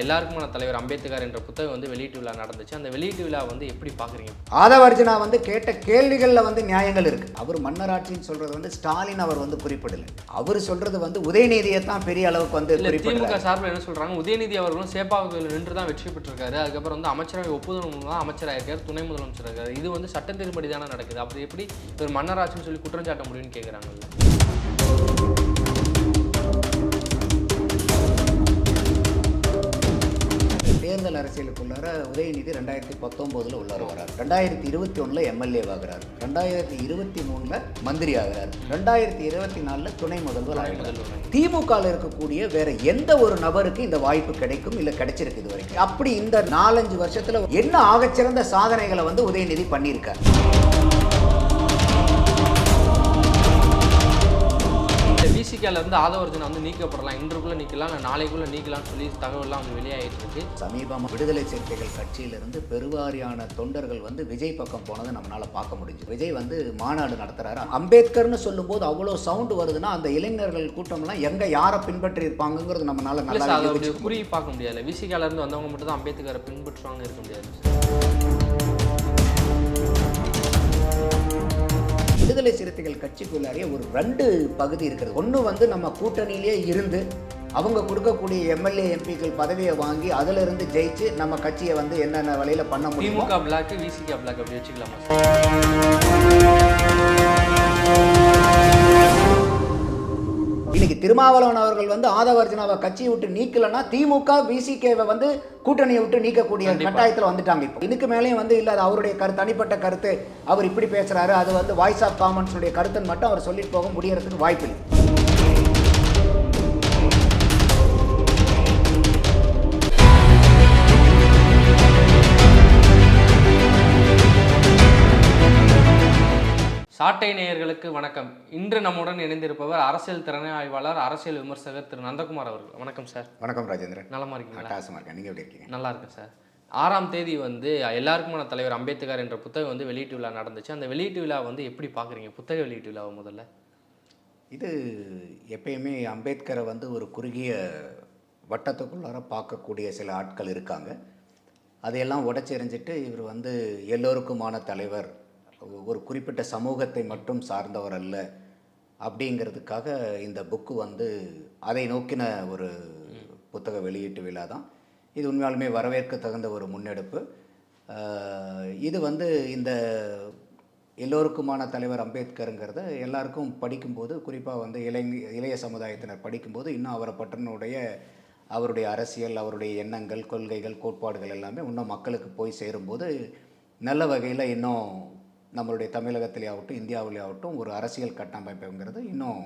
எல்லாருக்குமான தலைவர் அம்பேத்கர் என்ற புத்தகம் வந்து வெளியீட்டு விழா நடந்துச்சு. அந்த வெளியீட்டு விழா வந்து எப்படி பார்க்குறீங்க? ஆதவர்ஜனா வந்து கேட்ட கேள்விகளில் வந்து நியாயங்கள் இருக்கு. அவர் மன்னராட்சின்னு சொல்றது வந்து ஸ்டாலின் அவர் வந்து குறிப்பிடல. அவர் சொல்றது வந்து உதயநிதியை தான் பெரிய அளவுக்கு வந்து திமுக சார்பில் என்ன சொல்றாங்க? உதயநிதி அவர்களும் சேப்பாக்கத்தில் நின்று தான் வெற்றி பெற்றிருக்காரு. அதுக்கப்புறம் வந்து அமைச்சரவை ஒப்புதல் மூலம் தான் அமைச்சராயிருக்காரு துணை முதலமைச்சர் இருக்காரு. இது வந்து சட்டத்தின்படி தானே நடக்குது. அப்படி எப்படி இவர் மன்னராட்சின்னு சொல்லி குற்றம் சாட்ட முடியும்னு கேட்குறாங்கல்ல தேர்தல் அரசியலுக்குள்ளார உதயநிதி ரெண்டாயிரத்தி பத்தொம்போதில் உள்ளார வரார். ரெண்டாயிரத்தி இருபத்தி ஒன்றில் எம்எல்ஏ ஆகிறார் ரெண்டாயிரத்தி இருபத்தி மூணில் மந்திரி ஆகிறார். ரெண்டாயிரத்தி இருபத்தி நாலில் துணை முதல்வர் ஆகிறார். திமுகவில் இருக்கக்கூடிய வேற எந்த ஒரு நபருக்கு இந்த வாய்ப்பு கிடைக்கும் இல்லை கிடைச்சிருக்கு இது வரைக்கும்? அப்படி இந்த நாலஞ்சு வருஷத்துல என்ன ஆகச்சிறந்த சாதனைகளை வந்து உதயநிதி பண்ணியிருக்கார்? விசிகால இருந்து ஆதவர்ஜனா வந்து நீக்கப்படலாம். இன்றுக்குள்ள நீக்கலாம் இல்லை நாளைக்குள்ள நீக்கலாம்னு சொல்லி தகவல்லாம் வந்து வெளியாகிட்டு இருக்கு சமீபமாக விடுதலை சிறுத்தைகள் கட்சியிலிருந்து பெருவாரியான தொண்டர்கள் வந்து விஜய் பக்கம் போனதை நம்மளால பார்க்க முடிஞ்சு. விஜய் வந்து மாநாடு நடத்துறாரு. அம்பேத்கர்னு சொல்லும்போது அவ்வளோ சவுண்ட் வருதுன்னா அந்த இளைஞர்கள் கூட்டம்லாம் எங்க யாரை பின்பற்றி இருப்பாங்கங்கிறது நம்மளால நல்லா குறி பார்க்க முடியாது விசிகால இருந்து வந்தவங்க மட்டும் தான் அம்பேத்கரை பின்பற்றுவாங்கன்னு இருக்க முடியாது. விடுதலை சிறுத்தைகள் கட்சிக்குள்ளாரே ஒரு ரெண்டு பகுதி இருக்கிறது ஒன்று வந்து நம்ம கூட்டணியிலே இருந்து அவங்க கொடுக்கக்கூடிய எம்எல்ஏ எம்பிக்கள் பதவியை வாங்கி அதுல இருந்து ஜெயிச்சு நம்ம கட்சியை வந்து என்னென்ன வழியில் பண்ண முடியும் திமுக பிளாக் விசிகா பிளாக் அப்படி வச்சுக்கலாமா? இன்னைக்கு திருமாவளவன் அவர்கள் வந்து ஆதவர்ஜனாவை கட்சியை விட்டு நீக்கலன்னா திமுக விசிகேவை வந்து கூட்டணியை விட்டு நீக்கக்கூடிய. கட்டாயத்தில் வந்துட்டாங்க இப்போ. இதுக்கு மேலேயும் வந்து இல்லை அது அவருடைய கருத்து தனிப்பட்ட கருத்து. அவர் இப்படி பேசுறாரு அது வந்து வாய்ஸ் ஆஃப் காமன்ஸுடைய கருத்துன்னு மட்டும் அவர் சொல்லிட்டு போக முடியறதுக்கு வாய்ப்பு இல்லை சாட்டை நேயர்களுக்கு வணக்கம். இன்று நம்முடன் இணைந்திருப்பவர் அரசியல் திறனை ஆய்வாளர் அரசியல் விமர்சகர் திரு நந்தகுமார் அவர்கள். வணக்கம் சார். வணக்கம் ராஜேந்திரன். நலமா இருக்கீங்களா? அட்டாசமாக இருக்கேன். நீங்கள் எப்படி இருக்கீங்க? நல்லா இருக்கேன் சார். ஆறாம் தேதி வந்து எல்லாருக்குமான தலைவர் அம்பேத்கர் என்ற புத்தகம் வந்து வெளியீட்டு விழா நடந்துச்சு. அந்த வெளியீட்டு விழா வந்து எப்படி பார்க்குறீங்க? புத்தக வெளியீட்டு விழாவை முதல்ல? இது எப்பயுமே அம்பேத்கரை வந்து ஒரு குறுகிய வட்டத்துக்குள்ளார பார்க்கக்கூடிய சில ஆட்கள் இருக்காங்க. அதையெல்லாம் உடச்செறிஞ்சிட்டு இவர் வந்து எல்லோருக்குமான தலைவர் ஒரு குறிப்பிட்ட சமூகத்தை மட்டும் சார்ந்தவர் அல்ல அப்படிங்கிறதுக்காக இந்த புக்கு வந்து அதை நோக்கின ஒரு புத்தக வெளியீட்டு விழா தான். இது உண்மையாலுமே வரவேற்க தகுந்த ஒரு முன்னெடுப்பு. இது வந்து இந்த எல்லோருக்குமான தலைவர் அம்பேத்கருங்கிறத எல்லாருக்கும் படிக்கும்போது குறிப்பாக வந்து இளைஞ இளைய சமுதாயத்தினர் படிக்கும்போது இன்னும் அவரை பற்றினுடைய அவருடைய அரசியல் அவருடைய எண்ணங்கள் கொள்கைகள் கோட்பாடுகள் எல்லாமே இன்னும் மக்களுக்கு போய் சேரும்போது நல்ல வகையில் இன்னும் நம்மளுடைய தமிழகத்திலே ஆகட்டும் இந்தியாவிலே ஆகட்டும் ஒரு அரசியல் கட்டமைப்புங்கிறது இன்னும்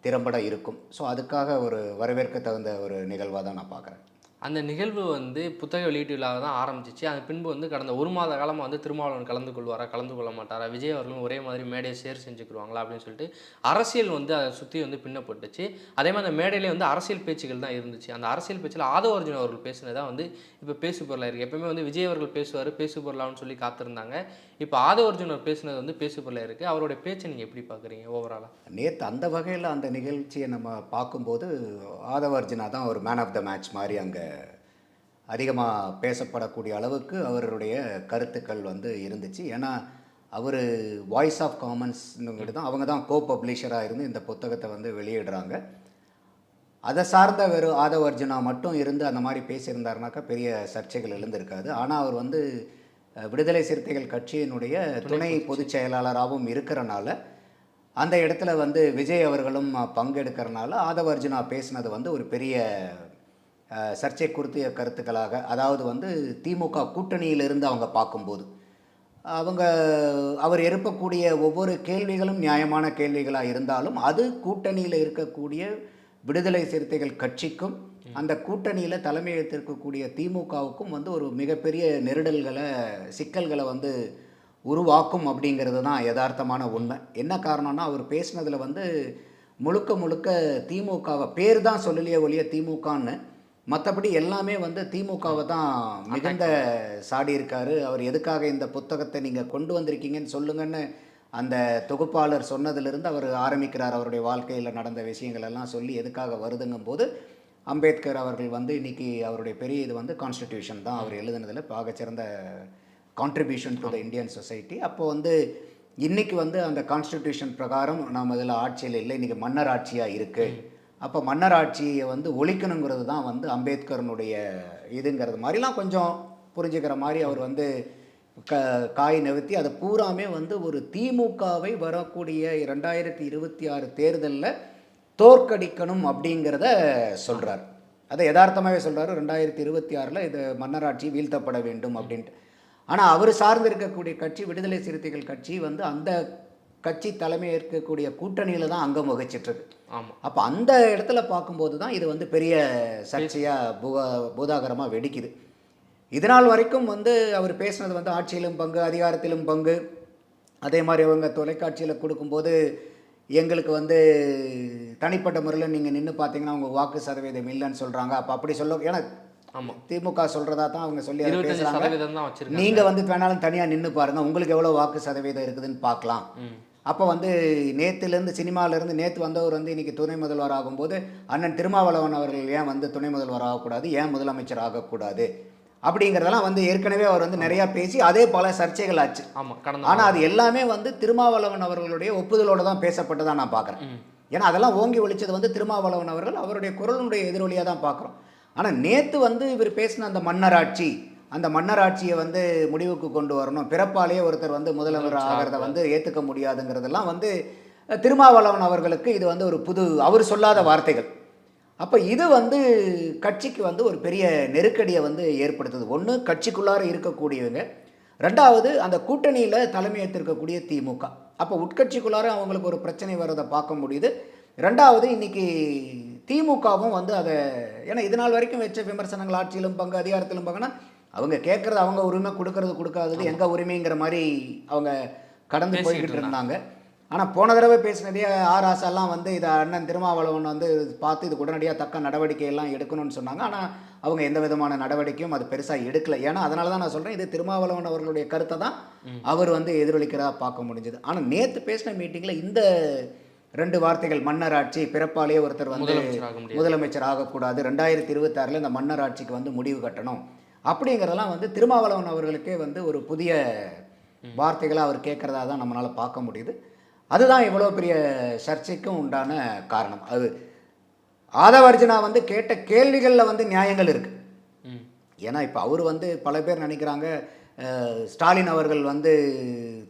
திறம்பட இருக்கும். ஸோ அதுக்காக ஒரு வரவேற்க தகுந்த ஒரு நிகழ்வாக தான் நான் பார்க்குறேன். அந்த நிகழ்வு வந்து புத்தக வெளியீட்டு விழாவை தான் ஆரம்பிச்சிச்சு. அது பின்பு வந்து கடந்த ஒரு மாத காலமாக வந்து திருமாவளவன் கலந்து கொள்வாரா கலந்து கொள்ள மாட்டாரா விஜய் அவர்களும் ஒரே மாதிரி மேடையை ஷேர் செஞ்சுக்கிடுவாங்களா அப்படின்னு சொல்லிட்டு அரசியல் வந்து அதை சுற்றி வந்து பின்னப்பட்டுச்சு. அதே மாதிரி அந்த மேடையிலே வந்து அரசியல் பேச்சுகள் தான் இருந்துச்சு. அந்த அரசியல் பேச்சில் ஆதவர்ஜுன் அவர்கள் பேசினதான் வந்து இப்போ பேசு பொருளாக இருக்குது எப்பவுமே வந்து விஜய் அவர்கள் பேசுவார் பேசு பொருளான்னு சொல்லி காத்திருந்தாங்க. இப்போ ஆதவர்ஜுன் அவர் பேசினது வந்து பேசு பொருளாக இருக்குது அவருடைய பேச்சை நீங்கள் எப்படி பார்க்குறீங்க ஓவராலாக நேற்று அந்த வகையில் அந்த நிகழ்ச்சியை நம்ம பார்க்கும்போது ஆதவர்ஜுனா தான் ஒரு மேன் ஆஃப் த மேட்ச் மாதிரி அங்கே அதிகமாக பேசப்படக்கூடிய அளவுக்கு அவருடைய கருத்துக்கள் வந்து இருந்துச்சு. ஏன்னா அவர் வாய்ஸ் ஆஃப் காமன்ஸ்னுங்கிட்டு தான் அவங்க தான் கோ பப்ளிஷராக இருந்து இந்த புத்தகத்தை வந்து வெளியிடுறாங்க. அதை சார்ந்த வெறும் ஆதவர்ஜுனா மட்டும் இருந்து அந்த மாதிரி பேசியிருந்தாருனாக்கா பெரிய சர்ச்சைகள் எழுந்திருக்காது. ஆனால் அவர் வந்து விடுதலை சிறுத்தைகள் கட்சியினுடைய துணை பொதுச் செயலாளராகவும் இருக்கிறனால அந்த இடத்துல வந்து விஜய் அவர்களும் பங்கெடுக்கிறனால ஆதவர்ஜுனா பேசினது வந்து ஒரு பெரிய சர்ச்சை குறித்திய கருத்துக்களாக அதாவது வந்து திமுக கூட்டணியிலிருந்து அவங்க பார்க்கும்போது அவங்க அவர் எழுப்பக்கூடிய ஒவ்வொரு கேள்விகளும் நியாயமான கேள்விகளாக இருந்தாலும் அது கூட்டணியில் இருக்கக்கூடிய விடுதலை சிறுத்தைகள் கட்சிக்கும் அந்த கூட்டணியில் தலைமை ஏற்றிருக்கக்கூடிய திமுகவுக்கும் வந்து ஒரு மிகப்பெரிய நெருடல்களை சிக்கல்களை வந்து உருவாக்கும் அப்படிங்கிறது தான் யதார்த்தமான உண்மை. என்ன காரணம்னா அவர் பேசினதில் வந்து முழுக்க முழுக்க திமுகவை பேர் தான் சொல்லலையே ஒழிய திமுகன்னு மற்றபடி எல்லாமே வந்து திமுகவை தான் மிகுந்த சாடி இருக்காரு. அவர் எதுக்காக இந்த புத்தகத்தை நீங்கள் கொண்டு வந்திருக்கீங்கன்னு சொல்லுங்கன்னு அந்த தொகுப்பாளர் சொன்னதிலிருந்து அவர் ஆரம்பிக்கிறார். அவருடைய வாழ்க்கையில் நடந்த விஷயங்கள் எல்லாம் சொல்லி எதுக்காக வருதுங்கும் போது அம்பேத்கர் அவர்கள் வந்து இன்னைக்கு அவருடைய பெரிய இது வந்து கான்ஸ்டிடியூஷன் தான். அவர் எழுதுனதில் ஆகச்சிறந்த contribution to the Indian society அப்போ வந்து இன்னைக்கு வந்து அந்த கான்ஸ்டிடியூஷன் பிரகாரம் நாம் அதில் ஆட்சியில் இல்லை. இன்னைக்கு மன்னர் ஆட்சியாக இருக்குது அப்போ மன்னர் ஆட்சியை வந்து ஒழிக்கணுங்கிறது தான் வந்து அம்பேத்கரனுடைய இதுங்கிறது. மாதிரிலாம் கொஞ்சம் புரிஞ்சுக்கிற மாதிரி அவர் வந்து க காய் நிறுத்தி அதை பூராமே வந்து ஒரு திமுகவை வரக்கூடிய ரெண்டாயிரத்தி இருபத்தி ஆறு தேர்தலில் தோற்கடிக்கணும் அப்படிங்கிறத சொல்கிறார் அதை யதார்த்தமாகவே சொல்கிறாரு ரெண்டாயிரத்தி இருபத்தி ஆறில் இது மன்னராட்சி வீழ்த்தப்பட வேண்டும் அப்படின்ட்டு. ஆனால் அவர் சார்ந்து இருக்கக்கூடிய கட்சி விடுதலை சிறுத்தைகள் கட்சி வந்து அந்த கட்சி தலைமை இருக்கக்கூடிய கூட்டணியில் தான் அங்கம் வகிச்சிட்ருக்கு. ஆமாம் அப்போ அந்த இடத்துல பார்க்கும்போது தான் இது வந்து பெரிய சர்ச்சையாக பூகா பூதாகரமாக வெடிக்குது. இதனால் வரைக்கும் வந்து அவர் பேசுனது வந்து ஆட்சியிலும் பங்கு அதிகாரத்திலும் பங்கு. அதே மாதிரி அவங்க தொலைக்காட்சியில் கொடுக்கும்போது எங்களுக்கு வந்து தனிப்பட்ட முறையில் நீங்கள் நின்று பார்த்தீங்கன்னா அவங்க வாக்கு சதவீதம் இல்லைன்னு சொல்கிறாங்க அப்போ அப்படி சொல்ல ஏன்னா ஆமாம் திமுக சொல்கிறதா தான் அவங்க சொல்லி பேசுகிறாங்க நீங்கள் வந்து வேணாலும் தனியாக நின்று பாருங்கள் உங்களுக்கு எவ்வளோ வாக்கு சதவீதம் இருக்குதுன்னு பார்க்கலாம். அப்போ வந்து நேற்றுலேருந்து சினிமாவிலேருந்து நேற்று வந்தவர் வந்து இன்னைக்கு துணை முதல்வர் ஆகும்போது அண்ணன் திருமாவளவன் அவர்கள் ஏன் வந்து துணை முதல்வர் ஆகக்கூடாது ஏன் முதலமைச்சர் ஆகக்கூடாது? அப்படிங்கிறதெல்லாம் வந்து ஏற்கனவே அவர் வந்து நிறையா பேசி அதே பல சர்ச்சைகள் ஆச்சு. ஆமாம் ஆனால் அது எல்லாமே வந்து திருமாவளவன் அவர்களுடைய ஒப்புதலோட தான் பேசப்பட்டதா நான் பார்க்குறேன் ஏன்னா அதெல்லாம் ஓங்கி ஒழிச்சது வந்து திருமாவளவன் அவர்கள் அவருடைய குரலுடைய எதிரொலியாக தான் பார்க்குறோம் ஆனால் நேற்று வந்து இவர் பேசின அந்த மன்னராட்சி அந்த மன்னராட்சியை வந்து முடிவுக்கு கொண்டு வரணும். பிறப்பாலேயே ஒருத்தர் வந்து முதல்வர் ஆகிறத வந்து ஏற்றுக்க முடியாதுங்கிறதெல்லாம் வந்து திருமாவளவன் அவர்களுக்கு இது வந்து ஒரு புது அவர் சொல்லாத வார்த்தைகள். அப்போ இது வந்து கட்சிக்கு வந்து ஒரு பெரிய நெருக்கடியை வந்து ஏற்படுத்துது. ஒன்று கட்சிக்குள்ளார இருக்கக்கூடியவங்க. ரெண்டாவது அந்த கூட்டணியில் தலைமையேற்றிருக்கக்கூடிய திமுக. அப்போ உட்கட்சிக்குள்ளார அவங்களுக்கு ஒரு பிரச்சனை வர்றதை பார்க்க முடியுது. ரெண்டாவது இன்னைக்கு திமுகவும் வந்து அதை ஏன்னா இது நாள் வரைக்கும் வச்ச விமர்சனங்கள் ஆட்சியிலும் பங்கு அதிகாரத்திலும் பங்குனா அவங்க கேட்குறது அவங்க உரிமை கொடுக்கறது கொடுக்காதது எங்கள் உரிமைங்கிற மாதிரி அவங்க கடந்து போய்கிட்டு இருந்தாங்க. ஆனால் போன தடவை பேசினதே ஆர் ஆசாலாம் வந்து இதை அண்ணன் திருமாவளவன் வந்து பார்த்து இது உடனடியாக தக்க நடவடிக்கை எல்லாம் எடுக்கணும்னு சொன்னாங்க. ஆனால் அவங்க எந்த விதமான நடவடிக்கையும் அது பெருசாக எடுக்கல. ஏன்னா அதனால தான் நான் சொல்கிறேன் இது திருமாவளவன் அவர்களுடைய கருத்தை தான் அவர் வந்து எதிரொலிக்கிறதா பார்க்க முடிஞ்சது. ஆனால் நேற்று பேசின மீட்டிங்கில் இந்த ரெண்டு வார்த்தைகள் மன்னராட்சி பிறப்பாலேயே ஒருத்தர் வந்து முதலமைச்சர் ஆகக்கூடாது. ரெண்டாயிரத்தி இருபத்தாறில் இந்த மன்னராட்சிக்கு வந்து முடிவு கட்டணும். அப்படிங்கிறதெல்லாம் வந்து திருமாவளவன் அவர்களுக்கே வந்து ஒரு புதிய வார்த்தைகளை அவர் கேட்குறதா தான் நம்மளால் பார்க்க முடியுது. அதுதான் இவ்வளோ பெரிய சர்ச்சைக்கும் உண்டான காரணம். அது ஆதவர்ஜனா வந்து கேட்ட கேள்விகளில் வந்து நியாயங்கள் இருக்குது ஏன்னா இப்போ அவர் வந்து பல பேர் நினைக்கிறாங்க ஸ்டாலின் அவர்கள் வந்து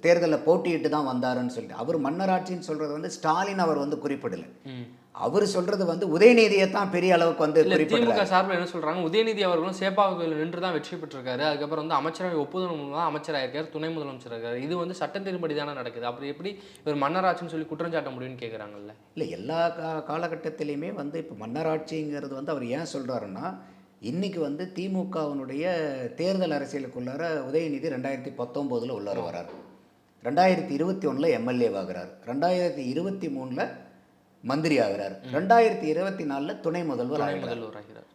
தேர்தலில் போட்டியிட்டு தான் வந்தாருன்னு சொல்லிட்டு. அவர் மன்னராட்சின்னு சொல்கிறது வந்து ஸ்டாலின் அவர் வந்து குறிப்பிடலை. அவர் சொல்கிறது வந்து உதயநிதியை தான் பெரிய அளவுக்கு வந்து திமுக சார்பில் என்ன சொல்றாங்க? உதயநிதி அவர்களும் சேப்பாவில் நின்று தான் வெற்றி பெற்றிருக்காரு. அதுக்கப்புறம் வந்து அமைச்சரவை ஒப்புதல் மூலம் தான் அமைச்சராக இருக்காரு துணை முதலமைச்சர் இருக்காரு. இது வந்து சட்டத்தின்படி தானே நடக்குது? அப்படி எப்படி இவர் மன்னராட்சின்னு சொல்லி குற்றம் சாட்ட முடியும்னு கேட்குறாங்கல்ல இல்லை எல்லா கா காலகட்டத்திலையுமே வந்து இப்போ மன்னராட்சிங்கிறது வந்து அவர் ஏன் சொல்கிறாருன்னா இன்னைக்கு வந்து திமுகவினுடைய தேர்தல் அரசியலுக்குள்ளார உதயநிதி ரெண்டாயிரத்தி பத்தொம்போதில் உள்ளார வரார். ரெண்டாயிரத்தி இருபத்தி ஒன்றில் எம்எல்ஏ ஆகிறார் ரெண்டாயிரத்தி இருபத்தி மூணில் மந்திரி ஆகிறார் ரெண்டாயிரத்தி இருபத்தி நாலில் துணை முதல்வர் முதல்வர் ஆகிறார்.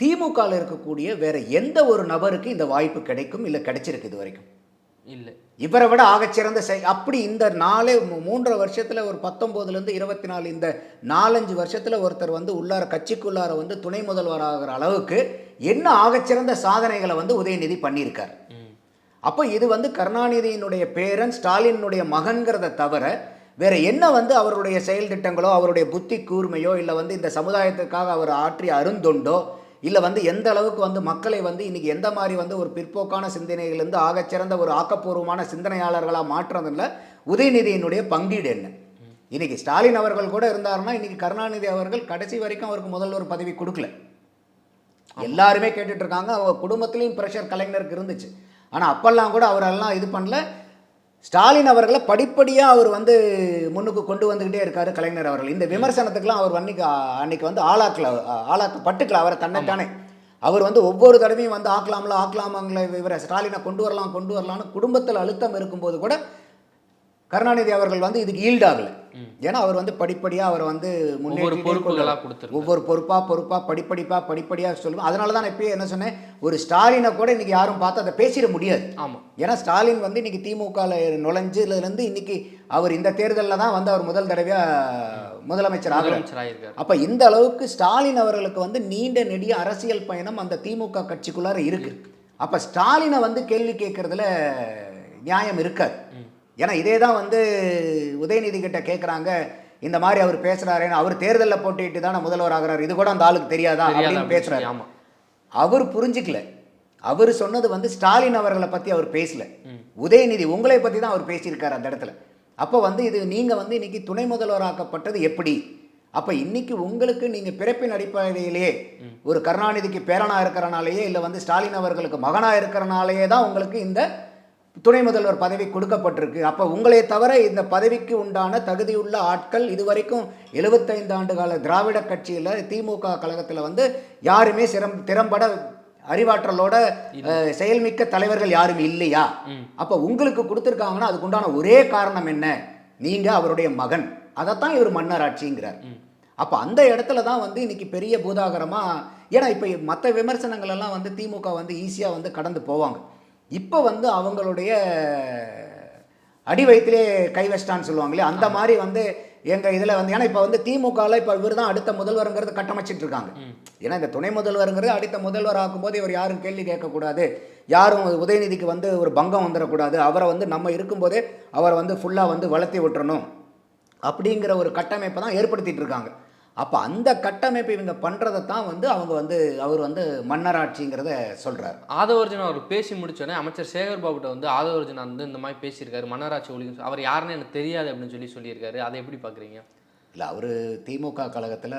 திமுகவில் இருக்கக்கூடிய வேற எந்த ஒரு நபருக்கு இந்த வாய்ப்பு கிடைக்கும் இல்லை கிடைச்சிருக்கு இது வரைக்கும்? இல்லை. இவரை விட ஆகச்சிறந்த செய் அப்படி இந்த நாலே மூ- மூன்றரை வருஷத்தில் ஒரு பத்தொம்போதுலேருந்து இருபத்தி நாலு இந்த நாலஞ்சு வருஷத்தில் ஒருத்தர் வந்து உள்ளார கட்சிக்குள்ளார வந்து துணை முதல்வர் ஆகிற அளவுக்கு என்ன ஆகச்சிறந்த சாதனைகளை வந்து உதயநிதி பண்ணியிருக்கார்? அப்போ இது வந்து கருணாநிதியினுடைய பேரன் ஸ்டாலினுடைய மகன்கிறத தவிர வேற என்ன வந்து அவருடைய செயல் திட்டங்களோ அவருடைய புத்தி கூர்மையோ இல்லை வந்து இந்த சமுதாயத்துக்காக அவர் ஆற்றிய அருந்தொண்டோ இல்லை வந்து எந்த அளவுக்கு வந்து மக்களை வந்து இன்னைக்கு எந்த மாதிரி வந்து ஒரு பிற்போக்கான சிந்தனைகளிலிருந்து ஆகச்சிறந்த ஒரு ஆக்கப்பூர்வமான சிந்தனையாளர்களாக மாற்றுறதுல உதயநிதியினுடைய பங்கீடு என்ன? இன்னைக்கு ஸ்டாலின் அவர்கள் கூட இருந்தாருன்னா இன்னைக்கு கருணாநிதி அவர்கள் கடைசி வரைக்கும் அவருக்கு முதல்வர் பதவி கொடுக்கல. எல்லாருமே கேட்டுட்டு இருக்காங்க. அவங்க குடும்பத்திலையும் ப்ரெஷர் கலைஞருக்கு இருந்துச்சு. ஆனால் அப்பெல்லாம் கூட அவரெல்லாம் இது பண்ணல. ஸ்டாலின் அவர்களை படிப்படியாக அவர் வந்து முன்னுக்கு கொண்டு வந்துக்கிட்டே இருக்காரு கலைஞர் அவர்கள். இந்த விமர்சனத்துக்கெலாம் அவர் அன்னைக்கு அன்னைக்கு வந்து ஆளாக்கல ஆளாக்கப்பட்டுக்கல அவரை தன்னைத்தானே. அவர் வந்து ஒவ்வொரு தடவையும் வந்து ஆக்கலாம்ல ஆக்கலாமாங்களே இவரை ஸ்டாலினை கொண்டு வரலாம் கொண்டு வரலாம்னு குடும்பத்தில் அழுத்தம் இருக்கும்போது கூட கருணாநிதி அவர்கள் வந்து இதுக்கு ஈல்டாகலை ஏன்னா அவர் வந்து படிப்படியாக அவர் வந்து கொண்டு- கொடுத்துருக்காரு. ஒவ்வொரு பொறுப்பா பொறுப்பா படிப்படிப்பா படிப்படியாக சொல்லுவோம் அதனால தான் நான் இப்பயே என்ன சொன்னேன் ஒரு ஸ்டாலினை கூட இன்னைக்கு யாரும் பார்த்து அதை பேசிட முடியாது. ஆமா. ஏன்னா ஸ்டாலின் வந்து இன்னைக்கு திமுகவில் நுழைஞ்சதுலேருந்து இன்னைக்கு அவர் இந்த தேர்தலில் தான் வந்து அவர் முதல் தடவையாக முதலமைச்சர் ஆகிறார் அப்ப இந்த அளவுக்கு ஸ்டாலின் அவர்களுக்கு வந்து நீண்ட நெடிய அரசியல் பயணம் அந்த திமுக கட்சிக்குள்ளார இருக்கு. அப்ப ஸ்டாலினை வந்து கேள்வி கேட்கறதுல நியாயம் இருக்காது. ஏன்னா இதே தான் வந்து உதயநிதி கிட்ட கேட்குறாங்க இந்த மாதிரி அவர் பேசுறாருன்னு. அவர் தேர்தலில் போட்டிட்டு தானே முதல்வர் ஆகிறார். இது கூட அந்த ஆளுக்கு தெரியாதா அப்படின்னு அப்படின்னு பேசுறாரு. சொல்லி, ஆமா. அவர் புரிஞ்சுக்கல. அவர் சொன்னது வந்து ஸ்டாலின் அவர்களை பத்தி அவர் பேசல. உதயநிதி உங்களை பத்தி தான் அவர் பேசியிருக்காரு அந்த இடத்துல. அப்போ வந்து இது நீங்க வந்து இன்னைக்கு துணை முதல்வராக்கப்பட்டது எப்படி? அப்ப இன்னைக்கு உங்களுக்கு நீங்க பிறப்பின் அடிப்படையிலேயே ஒரு கருணாநிதிக்கு பேரனா இருக்கிறனாலேயே இல்லை வந்து ஸ்டாலின் அவர்களுக்கு மகனா இருக்கிறனாலேயே தான் உங்களுக்கு இந்த துணை முதல்வர் பதவி கொடுக்கப்பட்டிருக்கு. அப்போ உங்களை தவிர இந்த பதவிக்கு உண்டான தகுதியுள்ள ஆட்கள் இதுவரைக்கும் 75 ஆண்டு கால திராவிட கட்சியில் திமுக கழகத்தில் வந்து யாருமே சிரம் திறம்பட அறிவாற்றலோட செயல்மிக்க தலைவர்கள் யாரும் இல்லையா? அப்போ உங்களுக்கு கொடுத்துருக்காங்கன்னா அதுக்கு உண்டான ஒரே காரணம் என்ன? நீங்க அவருடைய மகன். அதைத்தான் இவர் மன்னராட்சிங்கிறார் அப்போ அந்த இடத்துல தான் வந்து இன்னைக்கு பெரிய பூதாகரமா ஏன்னா இப்போ மற்ற விமர்சனங்கள் எல்லாம் வந்து திமுக வந்து ஈஸியாக வந்து கடந்து போவாங்க. இப்போ வந்து அவங்களுடைய அடி வயிற்றிலே கை வச்சிட்டான்னு சொல்லுவாங்களே அந்த மாதிரி வந்து எங்க இதில் வந்து ஏன்னா இப்போ வந்து திமுகவில் இப்போ இவர் தான் அடுத்த முதல்வருங்கிறது கட்டமைச்சிட்டு இருக்காங்க ஏன்னா இந்த துணை முதல்வருங்கிறது அடுத்த முதல்வர் ஆக்கும்போது இவர் யாரும் கேள்வி கேட்கக்கூடாது. யாரும் உதயநிதிக்கு வந்து ஒரு பங்கம் வந்துடக்கூடாது. அவரை வந்து நம்ம இருக்கும்போதே அவரை வந்து ஃபுல்லாக வந்து வளர்த்தி விட்டுறணும். அப்படிங்கிற ஒரு கட்டமைப்பை தான் ஏற்படுத்திட்டு இருக்காங்க அப்போ அந்த கட்டமைப்பு இவங்க பண்ணுறதை தான் வந்து அவங்க வந்து அவர் வந்து மன்னராட்சிங்கிறத சொல்கிறார் ஆதவர்ஜன் அவர் பேசி முடிச்சோடனே அமைச்சர் சேகர் பாபுட்ட வந்து ஆதவர்ஜன் வந்து இந்த மாதிரி பேசியிருக்காரு மன்னராட்சி ஒழிக்கும் அவர் யாருன்னு எனக்கு தெரியாது அப்படின்னு சொல்லி சொல்லியிருக்காரு. அதை எப்படி பார்க்குறீங்க இல்லை அவர் திமுக கழகத்தில்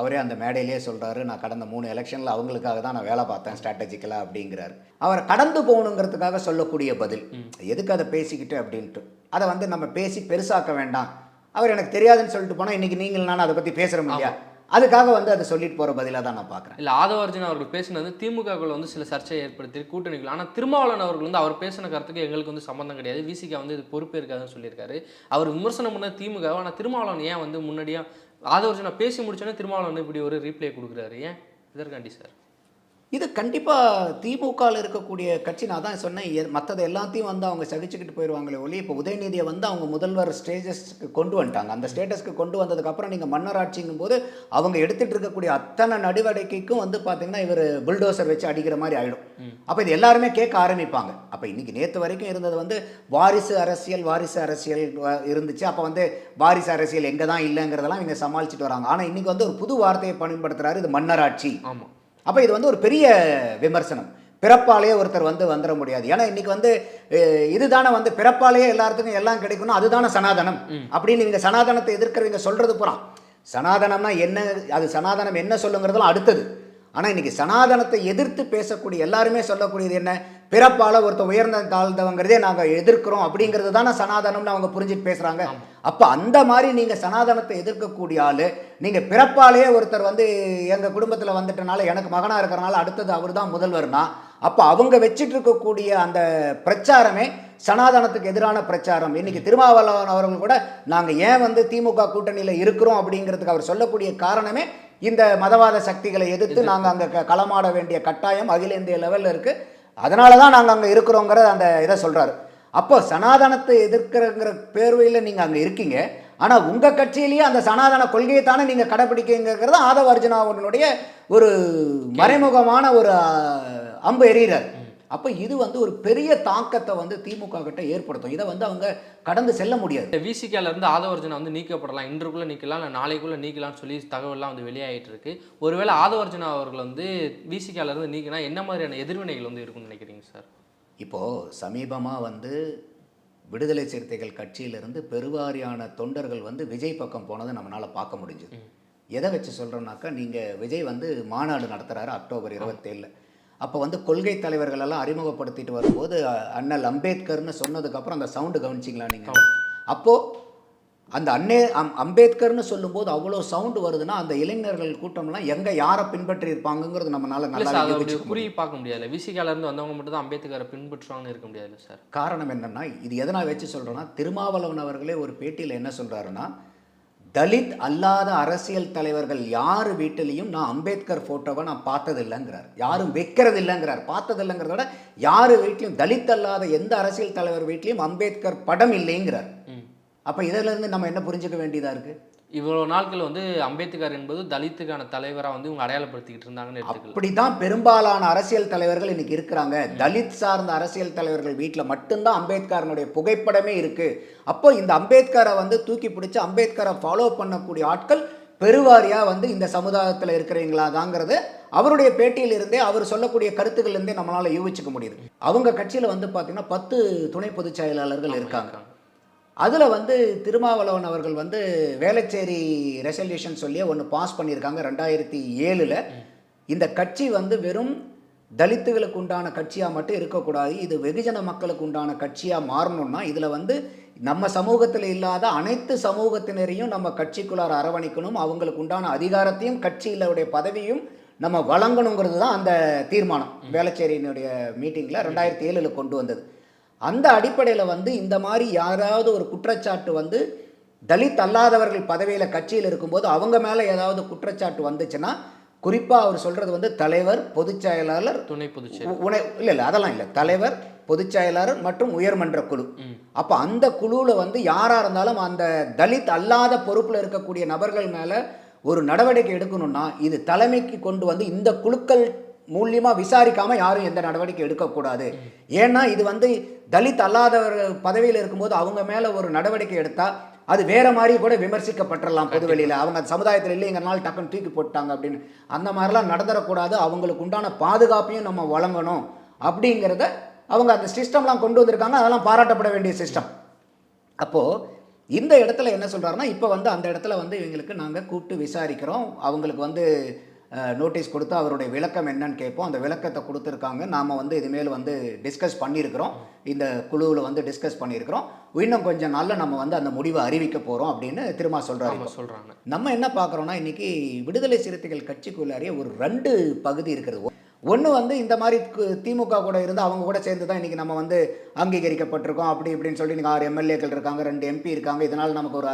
அவரே அந்த மேடையிலே சொல்கிறாரு நான் கடந்த மூணு எலெக்ஷனில் அவங்களுக்காக தான் நான் வேலை பார்த்தேன் ஸ்ட்ராட்டஜிக்கலாக அப்படிங்கிறாரு. அவரை கடந்து போகணுங்கிறதுக்காக சொல்லக்கூடிய பதில். எதுக்கு அதை பேசிக்கிட்டு அப்படின்ட்டு. அதை வந்து நம்ம பேசி பெருசாக்க வேண்டாம். அவர் எனக்கு தெரியாதுன்னு சொல்லிட்டு போனால் இன்றைக்கி நீங்கள் நான் அதை பற்றி பேசுகிறோம் இல்லையா அதுக்காக வந்து அதை சொல்லிட்டு போகிற பதிலாக தான் நான் பார்க்குறேன் இல்லை ஆதவர்ஜன் அவர்கள் பேசினது திமுகக்குள்ள வந்து சில சர்ச்சையை ஏற்படுத்தி கூட்டணிகள் ஆனால் திருமாவளவன் அவர்கள் வந்து அவர் பேசின கருத்துக்கு எங்களுக்கு வந்து சம்மந்தம் கிடையாது. விசிகா வந்து இது பொறுப்பே இருக்காதுன்னு சொல்லியிருக்காரு. அவர் விமர்சனம் பண்ண திமுக ஆனால் திருமாவளவன் ஏன் வந்து முன்னாடியாக ஆதவர்ஜனை பேசி முடிச்சோன்னே திருமாவளவன் இப்படி ஒரு ரீப்ளே கொடுக்குறாரு? ஏன்? இதற்காண்டி சார். இது கண்டிப்பாக திமுகவில் இருக்கக்கூடிய கட்சி நான் தான் சொன்னேன் மற்றது எல்லாத்தையும் வந்து அவங்க சகிச்சுக்கிட்டு போயிடுவாங்களே ஒளி இப்போ உதயநிதியை வந்து அவங்க முதல்வர் ஸ்டேஜஸ்க்கு கொண்டு வந்துட்டாங்க. அந்த ஸ்டேட்டஸ்க்கு கொண்டு வந்ததுக்கப்புறம் நீங்கள் மன்னராட்சிங்கும் போது அவங்க எடுத்துகிட்டு இருக்கக்கூடிய அத்தனை நடவடிக்கைக்கும் வந்து பார்த்தீங்கன்னா இவர் புல்டோசர் வச்சு அடிக்கிற மாதிரி ஆகிடும் அப்போ இது எல்லாருமே கேட்க ஆரம்பிப்பாங்க. அப்போ இன்னைக்கு நேற்று வரைக்கும் இருந்தது வந்து வாரிசு அரசியல் வாரிசு அரசியல் வ- இருந்துச்சு. அப்போ வந்து வாரிசு அரசியல் எங்கே தான் இல்லைங்கிறதெல்லாம் இவங்க சமாளிச்சுட்டு வராங்க. ஆனால் இன்னைக்கு வந்து ஒரு புது வார்த்தையை பயன்படுத்துறாரு இது மன்னராட்சி. ஆமாம் அப்போ இது வந்து ஒரு பெரிய விமர்சனம். பிறப்பாலேயே ஒருத்தர் வந்து வந்துட முடியாது. ஏன்னா இன்னைக்கு வந்து இதுதானே வந்து பிறப்பாலேயே எல்லாத்துக்கும் எல்லாம் கிடைக்கணும் அதுதானே சனாதனம். அப்படின்னு இவங்க சனாதனத்தை எதிர்க்கிறவங்க சொல்றது புறம் சனாதனம்னா என்ன அது சனாதனம் என்ன சொல்லுங்கிறதெல்லாம் அடுத்தது. ஆனால் இன்னைக்கு சனாதனத்தை எதிர்த்து பேசக்கூடிய எல்லாருமே சொல்லக்கூடியது என்ன? பிறப்பால ஒருத்தர் உயர்ந்த தாழ்ந்தவங்கிறதே நாங்கள் எதிர்க்கிறோம் அப்படிங்கிறது தானே சனாதனம்னு அவங்க புரிஞ்சுட்டு பேசுகிறாங்க அப்போ அந்த மாதிரி நீங்கள் சனாதனத்தை எதிர்க்கக்கூடிய ஆள் நீங்கள் பிறப்பாலேயே ஒருத்தர் வந்து எங்கள் குடும்பத்தில் வந்துட்டனால எனக்கு மகனாக இருக்கிறனால அடுத்தது அவர் தான் முதல்வர்னா அப்போ அவங்க வச்சிட்டு இருக்கக்கூடிய அந்த பிரச்சாரமே சனாதனத்துக்கு எதிரான பிரச்சாரம். இன்னைக்கு திருமாவளவன் அவர்கள் கூட நாங்கள் ஏன் வந்து திமுக கூட்டணியில் இருக்கிறோம் அப்படிங்கிறதுக்கு அவர் சொல்லக்கூடிய காரணமே இந்த மதவாத சக்திகளை எதிர்த்து நாங்கள் அங்கே களமாட வேண்டிய கட்டாயம் அகில இந்திய லெவலில் இருக்குது அதனால தான் நாங்கள் அங்கே இருக்கிறோங்கிற அந்த இதை சொல்கிறாரு அப்போ சனாதனத்தை எதிர்க்கிறங்கிற பேர்வையில் நீங்கள் அங்கே இருக்கீங்க. ஆனால் உங்கள் கட்சியிலேயே அந்த சனாதன கொள்கையை தானே நீங்கள் கடைப்பிடிக்கங்கிறது ஆதவ அர்ஜுனாவுடைய ஒரு மறைமுகமான ஒரு அம்பு எறிகிறார். அப்போ இது வந்து ஒரு பெரிய தாக்கத்தை வந்து திமுக கிட்ட ஏற்படுத்தும். இதை வந்து அவங்க கடந்து செல்ல முடியாது. இந்த விசிகால இருந்து ஆதவர்ஜனை வந்து நீக்கப்படலாம். இன்றுக்குள்ள நீக்கலாம் இல்லை நாளைக்குள்ள நீக்கலாம்னு சொல்லி தகவல்லாம் வந்து வெளியாகிட்டு இருக்கு. ஒருவேளை ஆதவர்ஜனா அவர்கள் வந்து விசிகால இருந்து நீக்கினா என்ன மாதிரியான எதிர்வினைகள் வந்து இருக்கும்னு நினைக்கிறீங்க சார்? இப்போது சமீபமாக வந்து விடுதலை சிறுத்தைகள் கட்சியிலிருந்து பெருவாரியான தொண்டர்கள் வந்து விஜய் பக்கம் போனதை நம்மளால் பார்க்க முடிஞ்சுது. எதை வச்சு சொல்கிறோம்னாக்கா நீங்கள் விஜய் வந்து மாநாடு நடத்துகிறாரு அக்டோபர் இருபத்தேழில். அப்போ வந்து கொள்கை தலைவர்கள் எல்லாம் அறிமுகப்படுத்திட்டு வரும்போது அண்ணல் அம்பேத்கர்னு சொன்னதுக்கப்புறம் அந்த சவுண்டு கவனிச்சிங்களா நீங்கள் அப்போது அந்த அன்னே அம் அம்பேத்கர்னு சொல்லும்போது அவ்வளோ சவுண்டு வருதுன்னா அந்த இளைஞர்கள் கூட்டம்லாம் எங்கே யாரை பின்பற்றி இருப்பாங்கங்கிறது நம்மளால நல்லா. குறி பார்க்க முடியாதுல்ல விசிகால இருந்து வந்தவங்க மட்டும் தான் அம்பேத்கரை பின்பற்றுவாங்கன்னு இருக்க முடியாதுல்ல சார். காரணம் என்னன்னா இது எதனால் வச்சு சொல்கிறோன்னா திருமாவளவன் அவர்களே ஒரு பேட்டியில் என்ன சொல்கிறாருன்னா தலித் அல்லாத அரசியல் தலைவர்கள் யார் வீட்டிலையும் நான் அம்பேத்கர் ஃபோட்டோவை நான் பார்த்ததில்லைங்கிறார். யாரும் வைக்கிறது இல்லைங்கிறார் பார்த்ததில்லைங்கிறத விட யார் வீட்லையும் தலித் அல்லாத எந்த அரசியல் தலைவர் வீட்லையும் அம்பேத்கர் படம் இல்லைங்கிறார். அப்போ இதிலிருந்து நம்ம என்ன புரிஞ்சுக்க வேண்டியதாக இருக்குது இவ்வளோ நாட்கள் வந்து அம்பேத்கர் என்பது தலித்துக்கான தலைவராக வந்து இவங்க அடையாளப்படுத்திக்கிட்டு இருந்தாங்கன்னு எடுத்துக்கலாம். அப்படிதான் பெரும்பாலான அரசியல் தலைவர்கள் இன்னைக்கு இருக்கிறாங்க. தலித் சார்ந்த அரசியல் தலைவர்கள் வீட்டில் மட்டும்தான் அம்பேத்கரனுடைய புகைப்படமே இருக்கு. அப்போ இந்த அம்பேத்கரை வந்து தூக்கி பிடிச்சு அம்பேத்கரை ஃபாலோ பண்ணக்கூடிய ஆட்கள் பெருவாரியா வந்து இந்த சமுதாயத்தில் இருக்கிறவங்களா தாங்கிறது அவருடைய பேட்டியிலிருந்தே அவர் சொல்லக்கூடிய கருத்துக்கள்லேருந்தே நம்மளால யூகிச்சுக்க முடியுது. அவங்க கட்சியில் வந்து பார்த்தீங்கன்னா பத்து துணை பொதுச் செயலாளர்கள் இருக்காங்க. அதில் வந்து திருமாவளவன் அவர்கள் வந்து வேளச்சேரி ரெசல்யூஷன் சொல்லி ஒன்று பாஸ் பண்ணியிருக்காங்க ரெண்டாயிரத்தி ஏழில். இந்த கட்சி வந்து வெறும் தலித்துகளுக்கு உண்டான கட்சியாக மட்டும் இருக்கக்கூடாது இது வெகுஜன மக்களுக்கு உண்டான கட்சியாக மாறணும்னா இதில் வந்து நம்ம சமூகத்தில் இல்லாத அனைத்து சமூகத்தினரையும் நம்ம கட்சிக்குள்ளார அரவணைக்கணும் அவங்களுக்கு உண்டான அதிகாரத்தையும் கட்சியிலுடைய பதவியும் நம்ம வழங்கணுங்கிறது தான் அந்த தீர்மானம். வேளச்சேரியினுடைய மீட்டிங்கில் ரெண்டாயிரத்தி ஏழில் கொண்டு வந்தது. அந்த அடிப்படையில் வந்து இந்த மாதிரி யாராவது ஒரு குற்றச்சாட்டு வந்து தலித் அல்லாதவர்கள் பதவியில் கட்சியில் இருக்கும்போது அவங்க மேலே ஏதாவது குற்றச்சாட்டு வந்துச்சுன்னா குறிப்பாக அவர் சொல்கிறது வந்து தலைவர் பொதுச் செயலாளர் துணை உ- உணை இல்லை இல்லை அதெல்லாம் இல்லை. தலைவர் பொதுச் செயலாளர் மற்றும் உயர்மன்ற குழு. அப்போ அந்த குழுவில் வந்து யாராக இருந்தாலும் அந்த தலித் அல்லாத பொறுப்பில் இருக்கக்கூடிய நபர்கள் மேலே ஒரு நடவடிக்கை எடுக்கணும்னா இது தலைமைக்கு கொண்டு வந்து இந்த குழுக்கள் மூலியமாக விசாரிக்காம யாரும் எந்த நடவடிக்கை எடுக்கக்கூடாது. ஏன்னா இது வந்து தலித் அல்லாதவர் பதவியில் இருக்கும்போது அவங்க மேலே ஒரு நடவடிக்கை எடுத்தால் அது வேற மாதிரி கூட விமர்சிக்கப்பட்டுறலாம் பொதுவெளியில். அவங்க சமுதாயத்தில் இல்லைங்கிறனால டக்குன்னு தூக்கி போட்டாங்க அப்படின்னு. அந்த மாதிரிலாம் நடந்துடக்கூடாது அவங்களுக்கு உண்டான பாதுகாப்பையும் நம்ம வழங்கணும் அப்படிங்கிறத அவங்க அந்த சிஸ்டம்லாம் கொண்டு வந்திருக்காங்க. அதெல்லாம் பாராட்டப்பட வேண்டிய சிஸ்டம். அப்போது இந்த இடத்துல என்ன சொல்கிறாருன்னா இப்போ வந்து அந்த இடத்துல வந்து இவங்களுக்கு நாங்கள் கூப்பிட்டு விசாரிக்கிறோம். அவங்களுக்கு வந்து நோட்டீஸ் கொடுத்து அவருடைய விளக்கம் என்னன்னு கேட்போம். அந்த விளக்கத்தை கொடுத்துருக்காங்க. நாம் வந்து இதுமேல் வந்து டிஸ்கஸ் பண்ணியிருக்கிறோம். இந்த குழுவில் வந்து டிஸ்கஸ் பண்ணியிருக்கிறோம். இன்னும் கொஞ்சம் நாளில் நம்ம வந்து அந்த முடிவை அறிவிக்க போகிறோம் அப்படின்னு திரும்ப சொல்கிறாரு ஆமா சொல்றாங்க. நம்ம என்ன பார்க்குறோன்னா இன்னைக்கு விடுதலை சிறுத்தைகள் கட்சிக்குள்ளாரே ஒரு ரெண்டு பகுதி இருக்கிறது ஒன்று வந்து இந்த மாதிரி திமுக கூட இருந்து அவங்க கூட சேர்ந்து தான் இன்றைக்கி நம்ம வந்து அங்கீகரிக்கப்பட்டிருக்கோம் அப்படி இப்படின்னு சொல்லி இன்னைக்கு ஆறு எம்எல்ஏக்கள் இருக்காங்க ரெண்டு எம்பி இருக்காங்க. இதனால் நமக்கு ஒரு